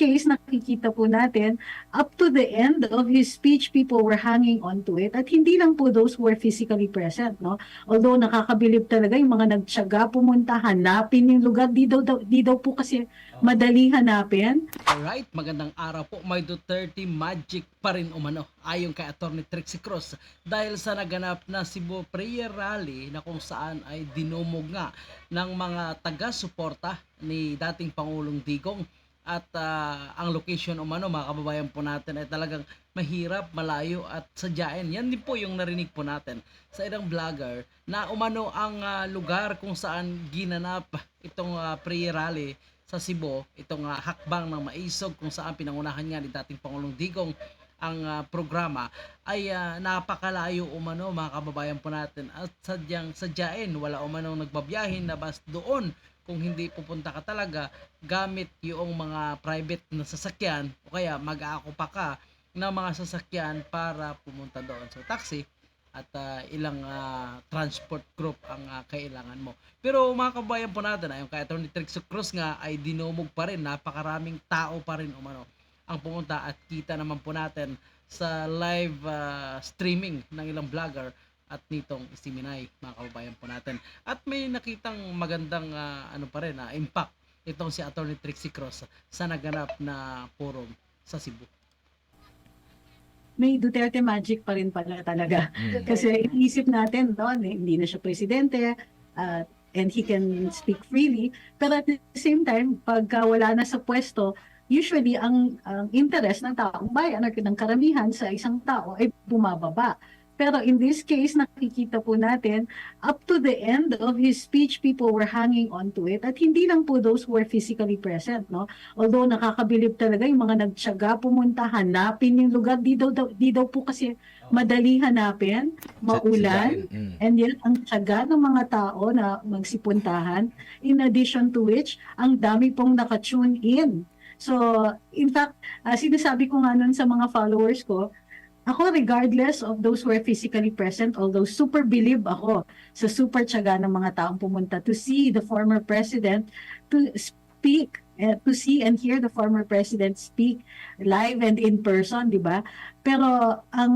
case, nakikita po natin, up to the end of his speech, people were hanging on to it. At hindi lang po those who were physically present, no? Although nakakabilib talaga yung mga nagtyaga pumunta, hanapin yung lugar. Di daw, di daw po kasi madali hanapin. Alright, magandang araw po. May Duterte magic pa rin umano ayon kay Attorney Trixie Cruz dahil sa naganap na Cebu Prayer Rally na kung saan ay dinumog nga ng mga taga-suporta ni dating Pangulong Digong at ah, ang location umano mga kababayan po natin ay talagang mahirap, malayo at sadyain. Yan din po yung narinig po natin sa ilang vlogger na umano ang ah, lugar kung saan ginanap itong ah, prayer rally sa Cebu, itong ah, hakbang ng maisog kung saan pinangunahan nga ni dating Pangulong Digong ang ah, programa. Ay ah, napakalayo umano mga kababayan po natin. At sadyang sadyain wala umano nagbabiyahin na bas doon kung hindi pupunta ka talaga gamit yung mga private na sasakyan o kaya mag-aako pa ka ng mga sasakyan para pumunta doon so taxi at ah, ilang ah, transport group ang ah, kailangan mo pero mga kabayan po natin, ayon kay Atty. Trixie Cruz nga ay dinumog pa rin, napakaraming tao pa rin umano ang pumunta at kita naman po natin sa live ah, streaming ng ilang vlogger at nitong Isiminay, mga kababayan po natin. At may nakitang magandang ah, ano pa rin, ah, impact itong si Atty. Trixie Cruz sa naganap na forum sa Cebu. May Duterte magic pa rin pala talaga. Mm. Kasi iniisip natin doon, eh, hindi na siya presidente, uh, and he can speak freely. Pero at the same time, pagka wala na sa pwesto, usually ang, ang interest ng taong bayan or ng karamihan sa isang tao ay bumababa. Pero in this case, nakikita po natin, up to the end of his speech, people were hanging on to it. At hindi lang po those who were physically present, no? Although nakakabilib talaga yung mga nagtyaga pumunta, hanapin yung lugar. Di daw, di daw po kasi madali hanapin, maulan. Mm. And yet, ang tiyaga ng mga tao na magsipuntahan, in addition to which, ang dami pong nakatune in. So, in fact, ah, sinasabi ko nga nun sa mga followers ko, ako regardless of those who are physically present, although super believe ako sa super tiyaga ng mga taong pumunta to see the former president, to speak, eh, to see and hear the former president speak live and in person, di ba? Pero ang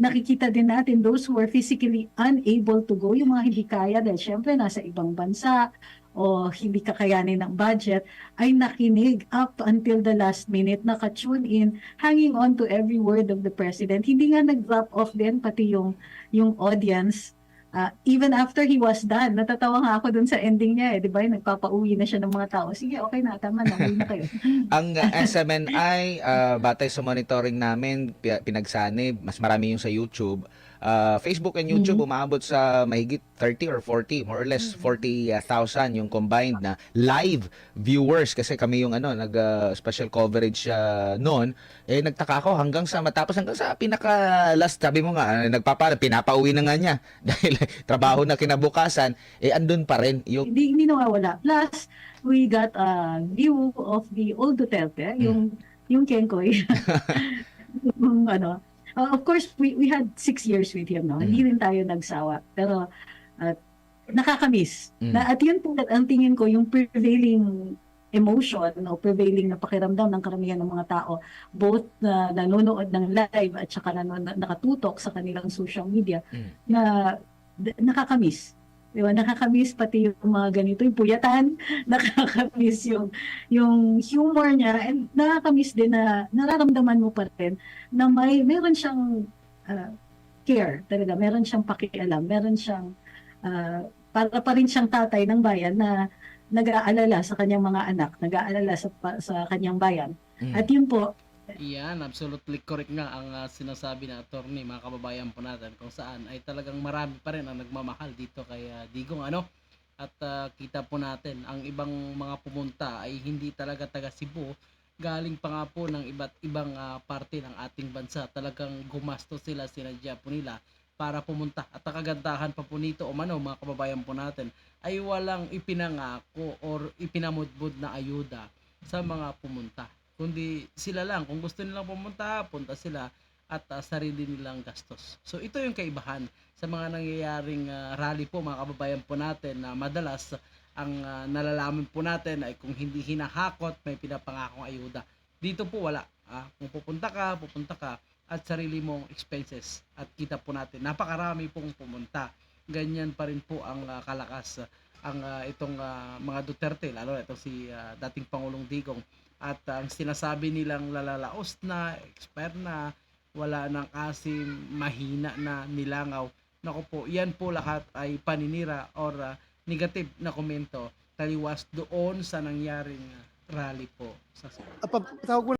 nakikita din natin, those who are physically unable to go, yung mga hindi kaya dahil syempre nasa ibang bansa o hindi kakayanin ng budget, ay nakinig up until the last minute, naka-tune in, hanging on to every word of the president. Hindi nga nag-drop off din, pati yung, yung audience. Ah, even after he was done, natatawa nga ako dun sa ending niya eh, di ba? Nagpapauwi na siya ng mga tao. Sige, okay na, tama na, uwi na kayo. Ang uh, SMNI, uh, batay sa monitoring namin, pi- pinagsanib, mas marami yung sa YouTube. Uh, Facebook and YouTube Mhm. umabot sa mahigit 30 or 40, more or less 40,000 yung combined na live viewers kasi kami yung ano, nag uh, special coverage uh, noon. Eh nagtaka ako hanggang sa matapos hanggang sa pinaka last sabi mo nga uh, nagpapa pinapauwi na nga niya dahil trabaho na kinabukasan eh andun pa rin yung hindi, hindi nawawala. Plus, we got a view of the old Duterte, yung yung Kenkoy. yung ano, uh, of course, we we had six years with him, no? Hindi rin tayo nagsawa. Pero, uh, nakakamiss. Mm. Na, at yun po, ang tingin ko, yung prevailing emotion o prevailing na pakiramdam ng karamihan ng mga tao, both na nanonood ng live at saka nanonood, nakatutok sa kanilang social media, Mm. na nakakamiss. Di ba? Nakakamiss pati yung mga ganito, yung puyatan, nakakamiss yung, yung humor niya, and nakakamiss din na nararamdaman mo pa rin na may, meron siyang ah, care talaga, meron siyang pakialam, meron siyang, ah, para pa rin siyang tatay ng bayan na nag-aalala sa kanyang mga anak, nag-aalala sa, sa kanyang bayan. Mm. At yun po, Yan, absolutely correct nga ang ah, sinasabi na attorney, mga kababayan po natin kung saan ay talagang marami pa rin ang nagmamahal dito kay ah, Digong ano. At ah, kita po natin ang ibang mga pumunta ay hindi talaga taga Cebu, galing pa nga po ng iba't ibang ah, parte ng ating bansa. Talagang gumasto sila, sinadya po nila para pumunta. At ang kagandahan pa po nito, o mano, mga kababayan po natin, ay walang ipinangako or ipinamudbud na ayuda sa mga pumunta kundi sila lang. Kung gusto nilang pumunta punta sila at ah, sarili nilang gastos. So ito yung kaibahan sa mga nangyayaring ah, rally po mga kababayan po natin na madalas ang ah, nalalaman po natin ay kung hindi hinahakot may pinapangakong ayuda. Dito po wala. Ah, kung pupunta ka, pupunta ka at sarili mong expenses at kita po natin napakarami pong pumunta. Ganyan pa rin po ang ah, kalakas. ah, ang ah, itong ah, mga Duterte lalo na itong si ah, dating Pangulong Digong. At ang sinasabi nilang lalalaos na expire na wala nang asim mahina na nilangaw. Nako po yan po lahat ay paninira or ah, negative na komento taliwas doon sa nangyaring rally po sa